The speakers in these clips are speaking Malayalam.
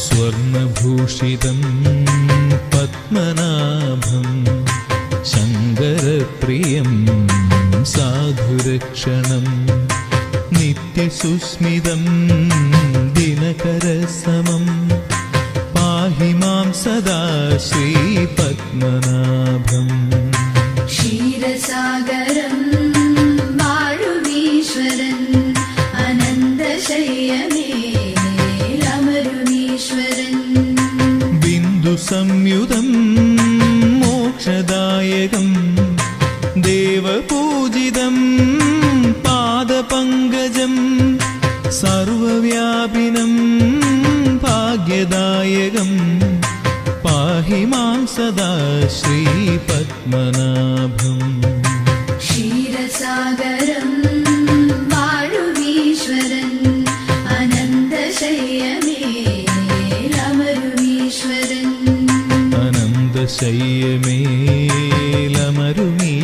സ്വർണഭൂഷിതം പത്മനാഭം ശങ്കരപ്രിയം സാധുരക്ഷണം നിത്യസുസ്മിതം ദിനകരസമം പാഹി മാം സദാ ശ്രീപത്മനാഭം ക്ഷീരസാഗരം സംയുതം മോക്ഷദായകം ദേവപൂജിതം പാദപങ്കജം സർവവ്യാപിനം ഭാഗ്യദായകം പാഹി മാം സദാ ശ്രീപത്മനാഭം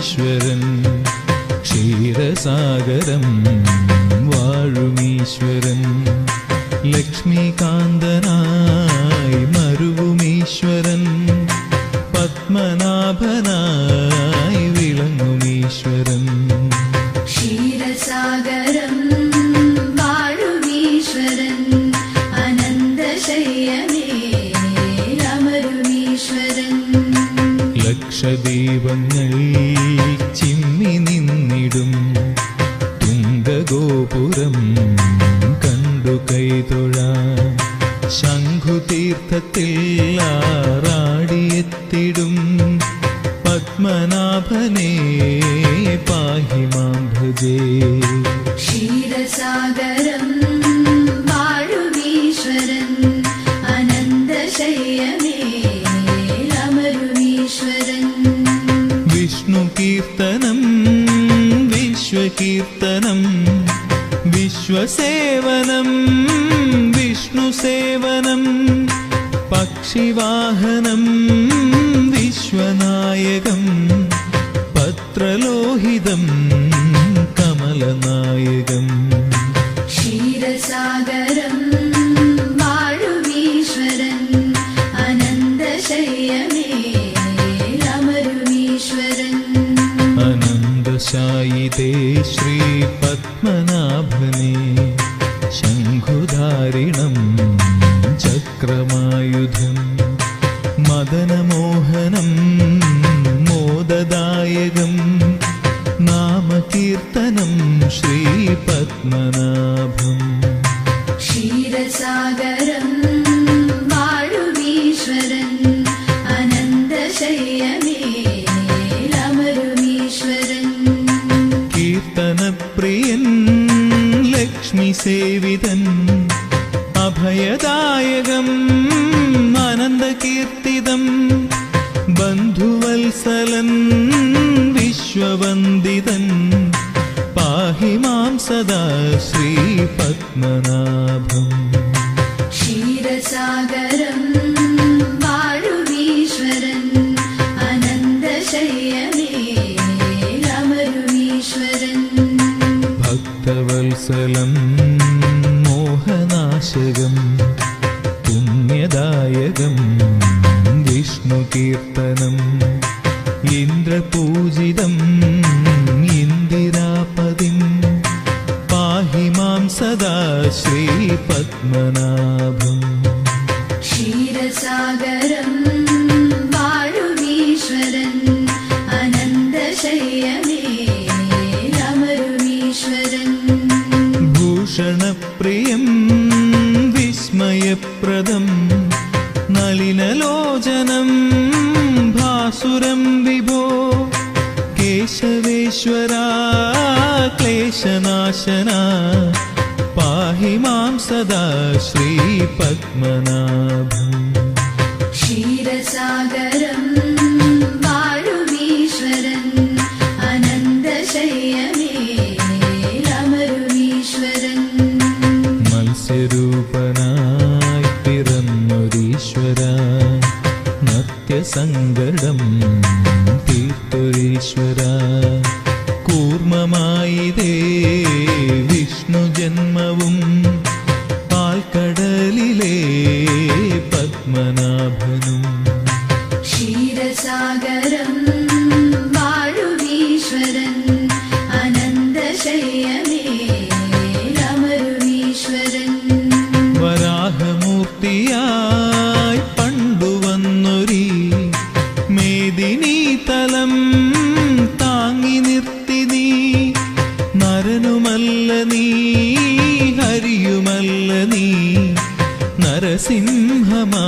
അനന്തശയ്യമേലമരുമീശ്വരൻ ക്ഷീരസാഗരം വാഴുമീശ്വരൻ ലക്ഷ്മികാന്തനായി മരുവുമീശ്വരൻ കൈതൊഴ ശംഖുതീർത്ഥത്തിൽ ആറാടിയെത്തിടും പത്മനാഭനെ പാഹി മാം ഭജേ ക്ഷീരസാഗരം വാഴുമീശ്വരൻ അനന്തശയ്യമേലമരുമീശ്വരൻ വിഷ്ണു കീർത്തനം വിശ്വകീർത്തനം വിശ്വസേവനം വിഷ്ണു സേവനം പക്ഷിവാഹനം വിശ്വനായകം പത്രലോഹിതം കമലനായകം. ക്ഷീരസാഗരം ശ്രീപത്മനാഭം ക്ഷീരസാഗരം ഭക്തവത്സലം ഭൂഷണപ്രിയം വിസ്മയപ്രദം നളിനലോചനം ഭാസുരം വിഭോ കേശവേശ്വരാ ക്ലേശനാശന പാഹി മാം സദാ ശ്രീപത്മനാഭം. നത്യസങ്കടം തീർത്തൊരീശ്വര കൂർമ്മമായിതേ വിഷ്ണു ജന്മവും പാൽക്കടലിലെ പത്മനാഭനും. നരനുമല്ല നീ ഹരിയുമല്ല നീ നരസിംഹമാ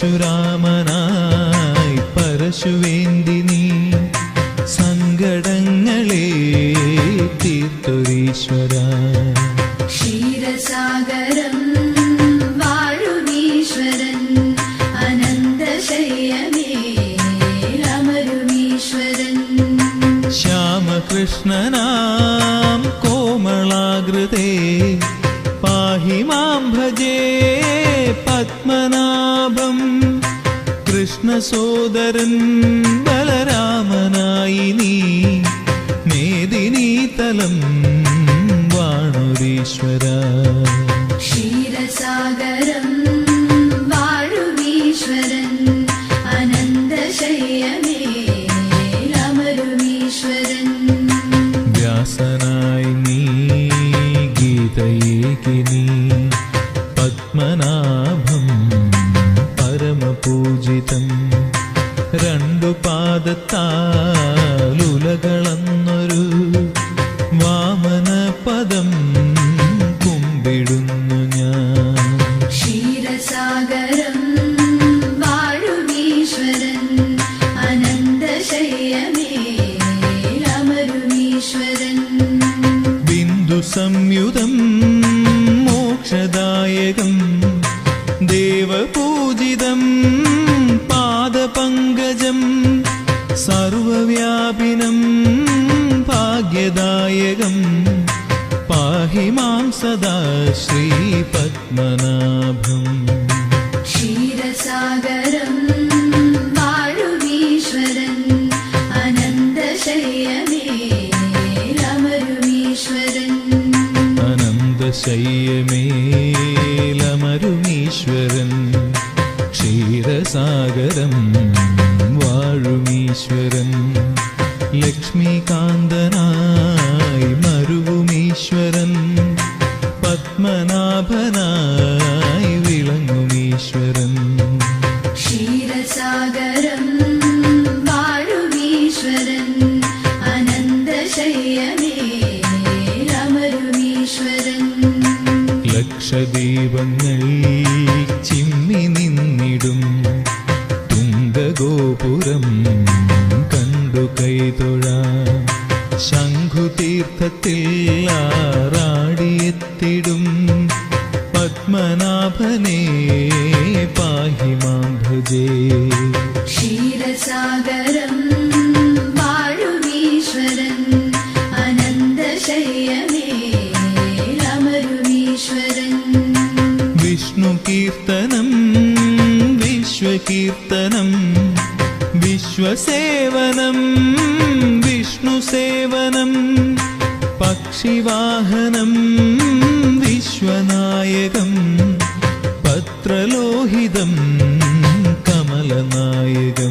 പരശുരാമനായി പരശുവേന്ദിനി സങ്കടങ്ങളെ തീർത്തൊരീശ്വര. ക്ഷീരസാഗരം കൃഷ്ണസോദരൻ ബലരാമനായി നീ മേദിനീതലം വാണുരീശ്വര संयुतं मोक्षदायकं देवपूजितं पादपङ्कजं सर्वव्यापिनं भाग्यदायकं पाहि मां सदा श्रीपद्मनाभम्। അനന്തശയ്യമേലമരുമീശ്വരൻ ക്ഷീരസാഗരം വാഴുമീശ്വരൻ. ലക്ഷ്മീകാന്തനായി തുംഗഗോപുരം കണ്ടു കൈതൊഴ. ശംഖുതീർത്ഥത്തിൽ ആറാടിയെത്തിടും. പത്മനാഭനെ പാഹി മാം ഭജേ ക്ഷീരസാഗരം വാഴുമീശ്വരൻ അനന്തശയ്യമേലമരുമീശ്വരൻ വിഷ്ണു കീർത്തനം വിശ്വകീർത്തനം വിശ്വസേവനം വിഷ്ണുസേവനം പക്ഷിവാഹനം വിശ്വനായകം പത്രലോഹിതം കമലനായകം.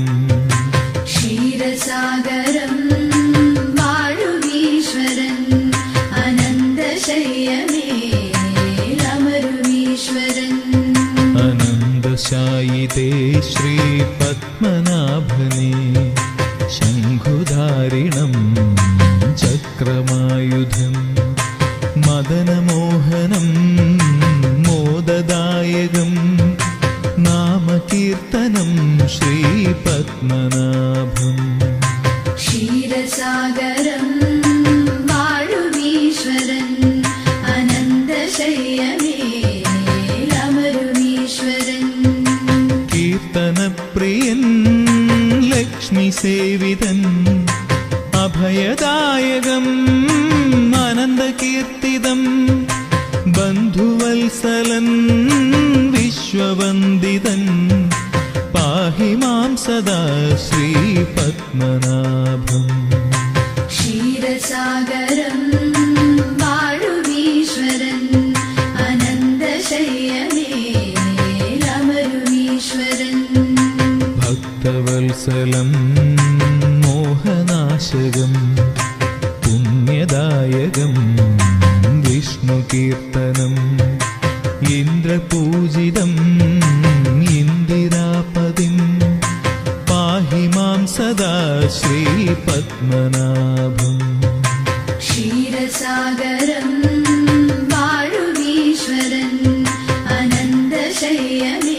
ശ്രീപത്മനാഭം ക്ഷീരസാഗരം വാഴുമീശ്വരൻ അനന്തശയ്യമേലമരുമീശ്വരൻ കീർത്തനപ്രിയൻ ലക്ഷ്മി സേവിതൻ അഭയദായകം അനന്തകീർത്തിതം ബന്ധുവത്സലൻ വിശ്വവന്ദിതൻ പാഹി സദാ ശ്രീപത്മനാഭം ക്ഷീരസാഗരം വാഴുമീശ്വരൻ അനന്തശയ്യമേലമരുമീശ്വരൻ ഭക്തവത്സലം മോഹ നാശകം പുണ്യദായകം ശ്രീപത്മനാഭം ക്ഷീരസാഗരം വാഴുമീശ്വരൻ അനന്തശയ്യമേ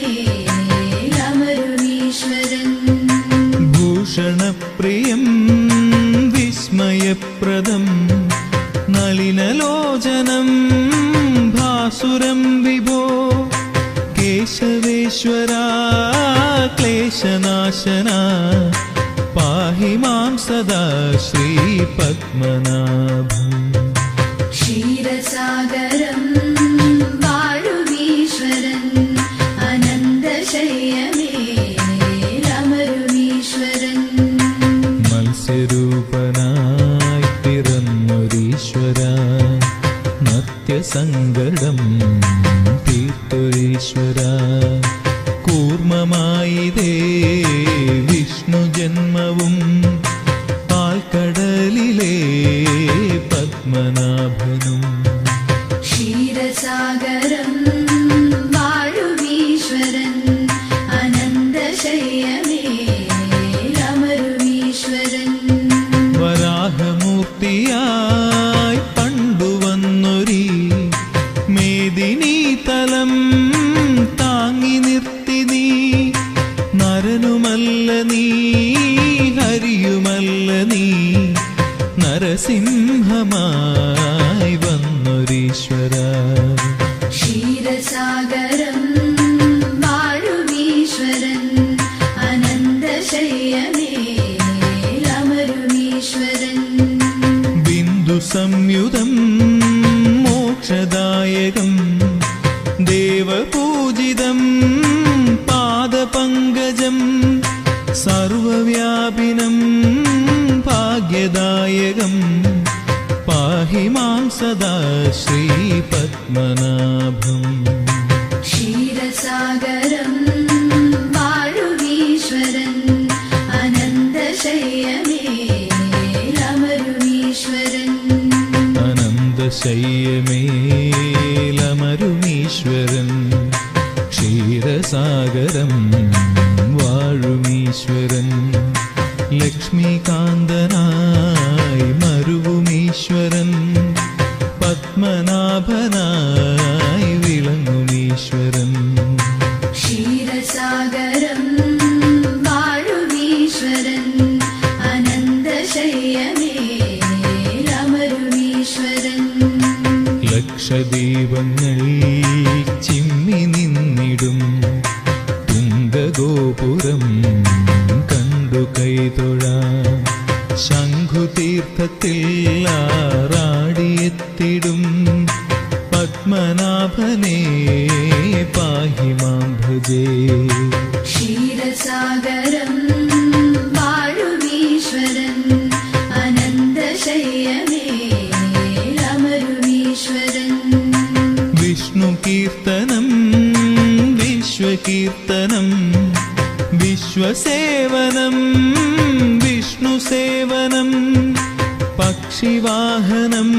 അമരുമീശ്വരൻ ഭൂഷണപ്രിയം വിസ്മയപ്രദം നളിനലോചനം ഭാസുരം വിഭോ കേശവേശ്വര ക്ലേശനാശന പാഹി മാം സദാ ശ്രീപത്മനാഭം ക്ഷീരസാഗരം വാഴുമീശ്വരൻ അനന്തശയ്യമേ അമരുമീശ്വരൻ മത്സ്യരൂപനായി പിറന്നൊരീശ്വര മത്യസങ്കടം തീർത്തൊരീശ്വര കൂർമ്മമായിതേ വിഷ്ണു തലം താങ്ങി നിർത്തി നീ. നരനുമല്ല നീ ഹരിയുമല്ല നീ. നരസിംഹമായി വന്നൊരീശ്വര. ക്ഷീരസാഗരം വാഴുമീശ്വരൻ അനന്തശയ്യമേ അമരുമീശ്വരൻ ബിന്ദു സംയുതം മോക്ഷദായകം ദേവപൂജിതം പാദപങ്കജം സർവവ്യാപിനം ഭാഗ്യദായകം പാഹി മാം സദാ ശ്രീപത്മനാഭം ക്ഷീരസാഗരം വാഴുമീശ്വരൻ അനന്തശയ്യമേ അമരുമീശ്വരൻ അനന്തശയ്യമേലമരുമീശ്വരൻ ക്ഷീരസാഗരം വാഴുമീശ്വരൻ. ലക്ഷ്മികാന്തനായി മരുവുമീശ്വരൻ. പത്മനാഭനായി വിശ്വസേവനം വിഷ്ണു സേവനം പക്ഷിവാഹനം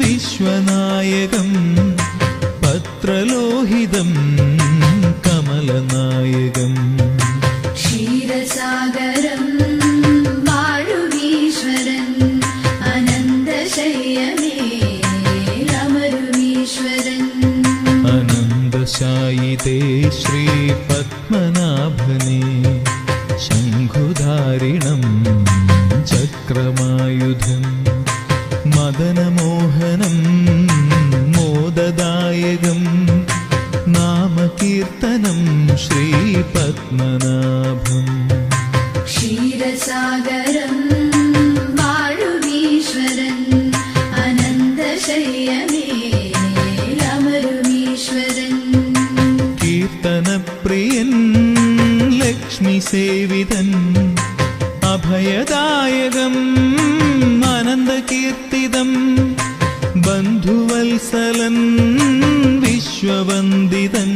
വിശ്വനായകം പത്രലോഹിതം കമലനായകം. ക്ഷീരസാഗരം വാഴുമീശ്വരൻ അനന്തശയ്യമേ അമരുമീശ്വരൻ അനന്തശായിതേ സേവിതൻ അഭയദായകം അനന്തകീർത്തിതം ബന്ധുവത്സലൻ വിശ്വവന്ദിതൻ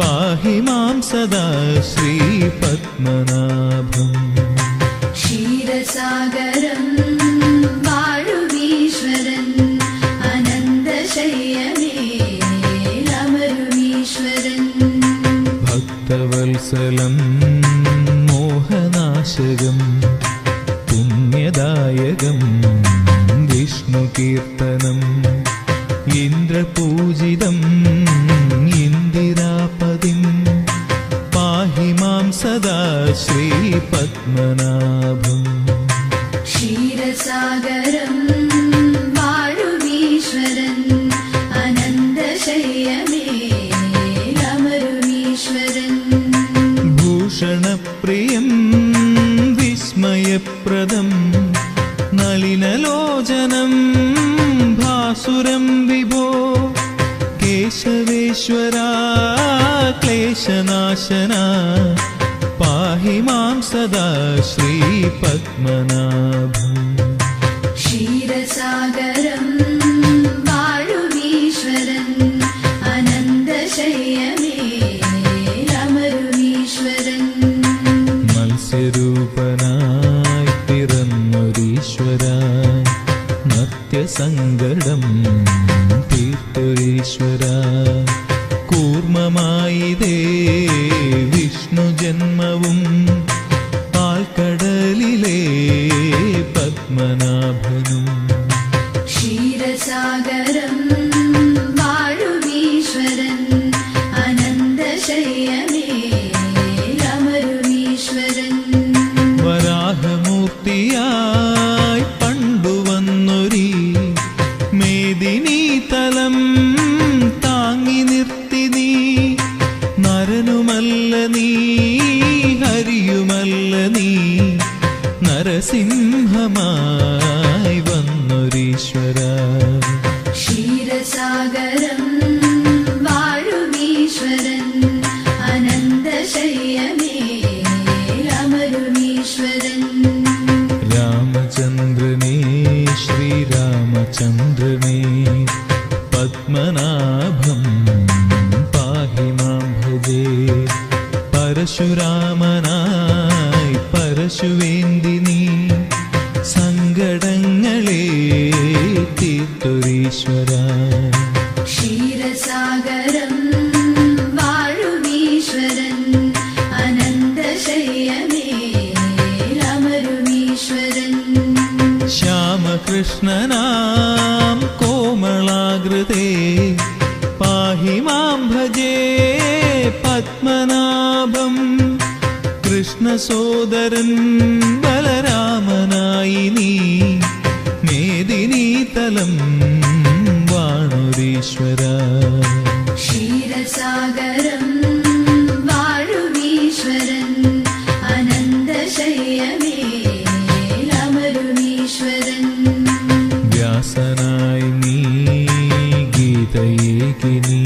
പാഹി മാം സദാ ശ്രീപത്മനാഭം വിഷ്ണുകീർത്തനം ഇന്ദ്രപൂജിതം ഇന്ദിരാപതിം പാഹി മാം സദാ ശ്രീപത്മനാഭം. ഭാസുരം വിഭോ കേശവേശ്വര ക്ലേശനാശന പാഹി മാം സദാ ശ്രീപത്മനാഭം ക്ഷീരസാഗരം നത്യസങ്കടം തീർത്തൊരീശ്വര. കൂർമ്മമായിതേ വിഷ്ണു ജന്മവും പാൽക്കടലിലെ പത്മനാഭനും. ശ്യാമകൃഷ്ണനാം കോമളാകൃതേ. പാഹി മാം ഭജേ പത്മനാഭം. കൃഷ്ണസോദരൻ ബലരാമനായി നീ. മേദിനീതലം വാണുരീശ്വര. ക്ഷീരസാഗരം ऋषिकिनी